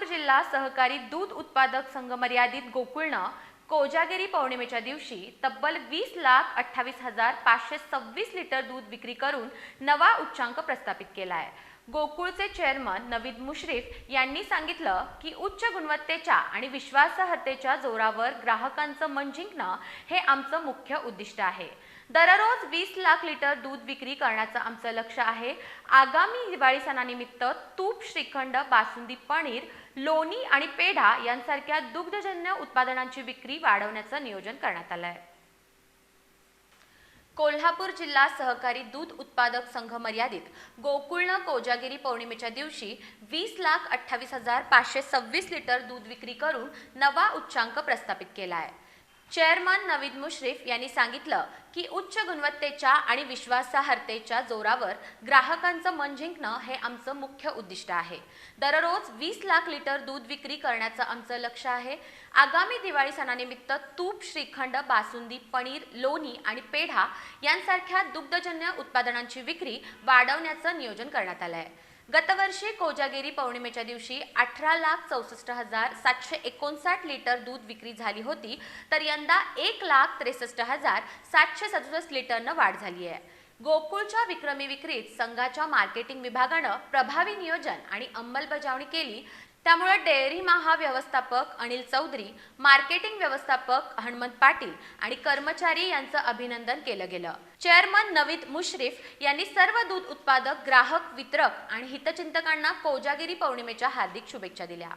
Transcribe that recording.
सोलापूर जिल्हा सहकारी दूध उत्पादक संघ मर्यादित गोकुळनं कोजागिरी पौर्णिमेच्या दिवशी तब्बल वीस लाख अठ्ठावीस हजार पाचशे सव्वीस लिटर दूध विक्री करून नवा उच्चांक प्रस्थापित केला आहे गोकुळचे चेअरमन नवीद मुश्रीफ यांनी सांगितलं की उच्च गुणवत्तेच्या आणि विश्वासार्हतेच्या जोरावर ग्राहकांचं मन जिंकणं हे आमचं मुख्य उद्दिष्ट आहे. दररोज वीस लाख लिटर दूध विक्री करण्याचं आमचं लक्ष आहे. आगामी दिवाळी सणानिमित्त तूप श्रीखंड बासुंदी पनीर लोणी आणि पेढा यांसारख्या दुग्धजन्य उत्पादनांची विक्री वाढवण्याचं नियोजन करण्यात आलं आहे कोल्हापूर जिल्हा सहकारी दूध उत्पादक संघ मर्यादित. गोकुळनं कोजागिरी पौर्णिमेच्या दिवशी वीस लाख अठ्ठावीस हजार पाचशे सव्वीस लिटर दूध विक्री करून नवा उच्चांक प्रस्थापित केला आहे चेअरमन नवीद मुश्रीफ यांनी सांगितलं की उच्च गुणवत्तेच्या आणि विश्वासार्हतेच्या जोरावर ग्राहकांचं मन जिंकणं हे आमचं मुख्य उद्दिष्ट आहे. दररोज वीस लाख लिटर दूध विक्री करण्याचं आमचं लक्ष आहे. आगामी दिवाळी सणानिमित्त तूप श्रीखंड बासुंदी पनीर लोणी आणि पेढा यांसारख्या दुग्धजन्य उत्पादनांची विक्री वाढवण्याचं नियोजन करण्यात आलं आहे गतवर्षी कोजागिरी पौर्णिमेच्या दिवशी अठरा लाख चौसष्ट हजार सातशे एकोणसाठ लिटर दूध विक्री झाली होती तर यंदा एक लाख त्रेसष्ट हजार सातशे सदुसष्ट लिटरनं वाढ झाली आहे. गोकुळच्या विक्रमी विक्रीत संघाच्या मार्केटिंग विभागानं प्रभावी नियोजन आणि अंमलबजावणी केली त्यामुळे डेअरी महाव्यवस्थापक अनिल चौधरी मार्केटिंग व्यवस्थापक हनुमंत पाटील आणि कर्मचारी यांचं अभिनंदन केलं गेलं. चेअरमन नवीद मुश्रीफ यांनी सर्व दूध उत्पादक ग्राहक वितरक आणि हितचिंतकांना कोजागिरी पौर्णिमेच्या हार्दिक शुभेच्छा दिल्या.